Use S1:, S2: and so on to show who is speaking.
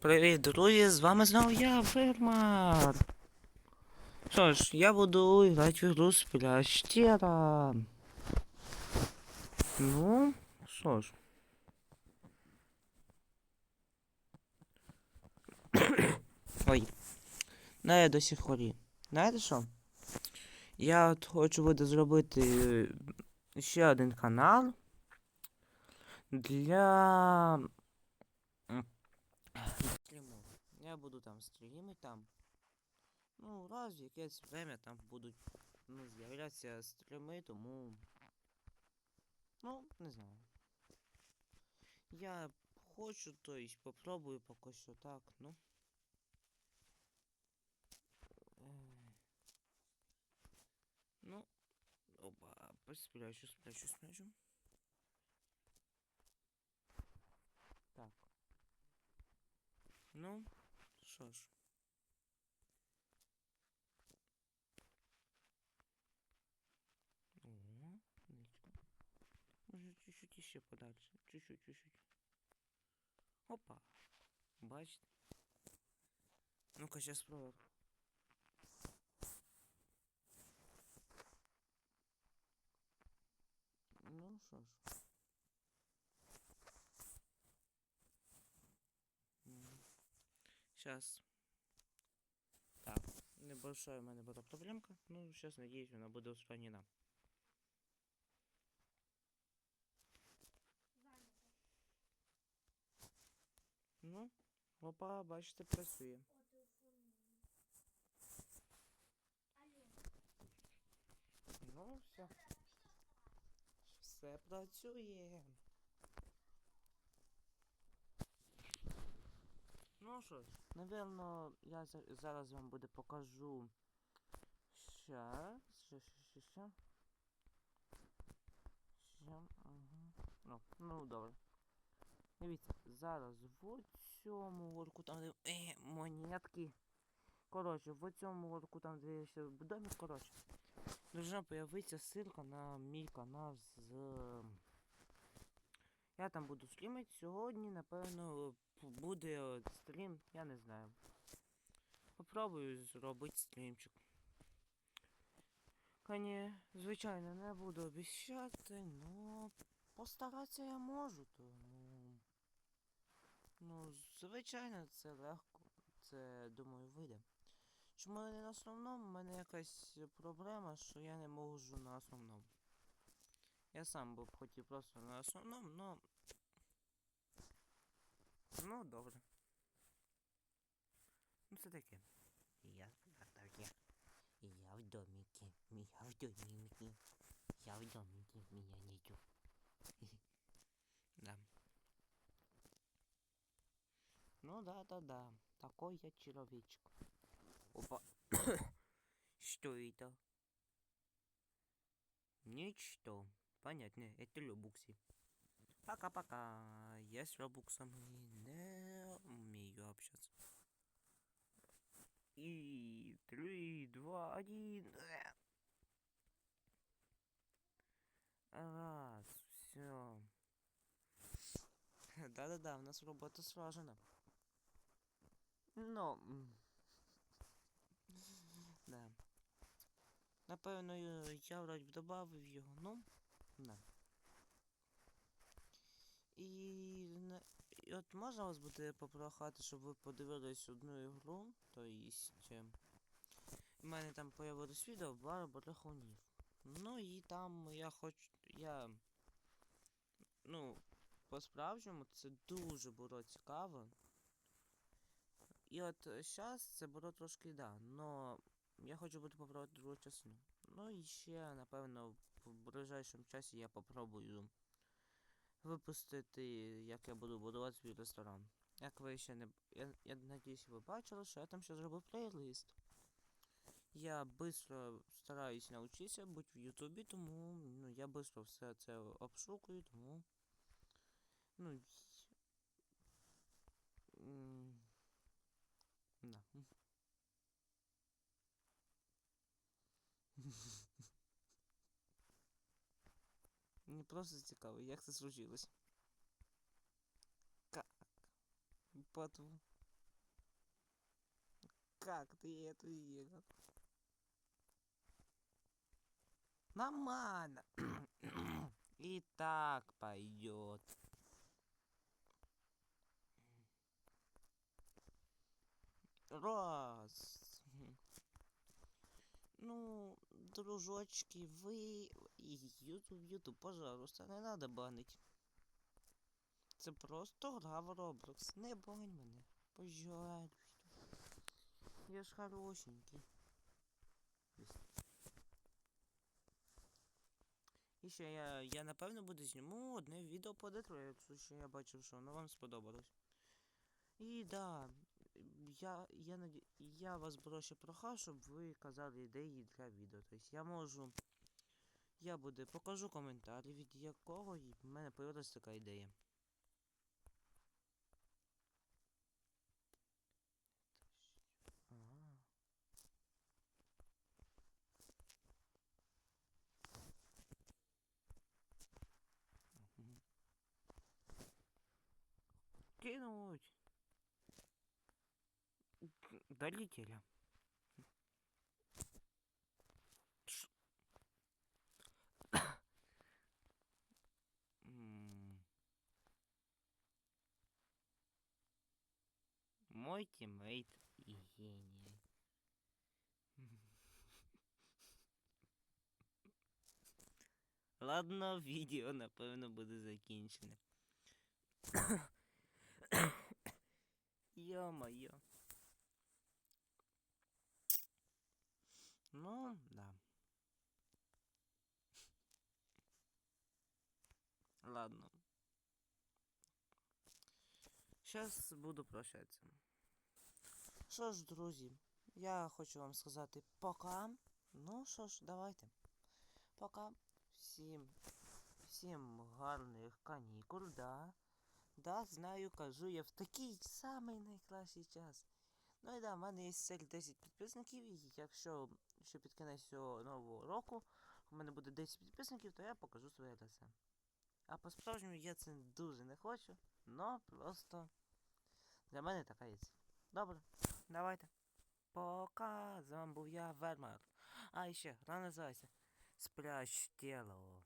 S1: Привіт, друзі, з вами знову я, Фермер. Що ж, я буду грати в гру Спляштера. Ну, що ж. Ой. Не, я досі хворі. Знаєте що? Я от хочу буде зробити е, ще один канал для м, стріму. Я буду там стріми там. Ну, раз в якесь время там будуть ну, з'являтися стріми, тому. Ну, не знаю. Я хочу, то есть попробую поки що так, ну. Ей. Ну, опа, спрячу, спрячу, спрячу. Так. Ну, що ж. О, ничка. Може чуть-чуть ще подальше. Чуть-чуть, чуть-чуть. Опа. Бачите? Ну-ка, сейчас спробую. Ну що ж. Сейчас. Так, небольшая у мене була проблемка. Ну, сейчас, надеюсь, вона буде устранена. Ну, опа, бачите, працює. Ну, все. Все працює. Ну що ж, напевно, я зараз вам буде покажу. Щас, ще, ще, ще, ще. Угу. Ну, ну добре. Дивіться, зараз в цьому ворку там де е, монетки. Коротше, в цьому ворку там де ще домик, коротше. Должна появитися ссылка на мій канал з. Я там буду стрімити сьогодні, напевно, буде стрім, я не знаю. Попробую зробити стрімчик. Коні, звичайно, не буду обіцяти, но постаратися я можу, тому. Ну, звичайно, це легко. Це, думаю, вийде. Чому не на основному? У мене якась проблема, що я не можу на основному. Я сам би хотів просто на основному, но. Ну, добре. Ну це таке. Я таке. Я в домике. Я в домике. Я в домике. Меня нету. Да. Ну да, да, да. Такой я человечек. Опа. Что это? Ничто. Понятно, это любукси. Пока-пока. Я с робуксами не умею общаться. И три, два, один. Раз, все. Да-да-да, у нас робота слажена. Ну. Да. Напевно, я вроді б добавив його, ну. Да. І, і от можна вас буде попрохати, щоб ви подивились одну ігру, то єсть. е, У мене там появилось відео Бар брехунів. Ну і там я хочу. Я. Ну, по-справжньому це дуже було цікаво. І от зараз це було трошки да, но я хочу буде попробувати другу частину. Ну і ще, напевно, в ближайшому часі я попробую випустити, як я буду будувати свій ресторан. Як ви ще не. Я, я надіюсь, ви бачили, що я там ще зробив плейлист. Я швидко стараюсь навчитися бути в Ютубі, тому ну, я швидко все це обшукую, тому. Ну. Да. Мені просто цікаво, як це случилось. Как? Потву. как ты эту игру? Нормально. И так пойдет. Раз. Ну, дружочки, ви Ютуб, Ютуб, пожалуйста, не надо банить. Це просто гра в Roblox. Не бань мене. Пожалуйста. Я ж хорошенький. І ще я, я напевно буду зніму одне відео по Детройцу, що я бачив, що воно вам сподобалось. І да, я, я, наді... я вас проще прохав, щоб ви казали ідеї для відео. Тобто я можу. Я буде покажу коментар, від якого в мене появилась така ідея. Кинуть. К- Долетели. Ш- М. Мой тиммейт и гений. Ладно, відео напевно буде закінчене. Йо-моє. Ну, да. Ладно. Сейчас буду прощатися. Що ж, друзі, я хочу вам сказати пока. Ну що ж, давайте. Пока. Всім, всім гарних канікул, да. Да, знаю, кажу я в такий самий найкращий час. Ну і да, в мене є цель 10 підписників, і якщо ще під кінець цього нового року у мене буде 10 підписників, то я покажу своє лице. А по-справжньому я це дуже не хочу, но просто для мене така є. Добре, давайте. Пока, з вами був я, Вермар. А ще, рано називається Спрячь тіло.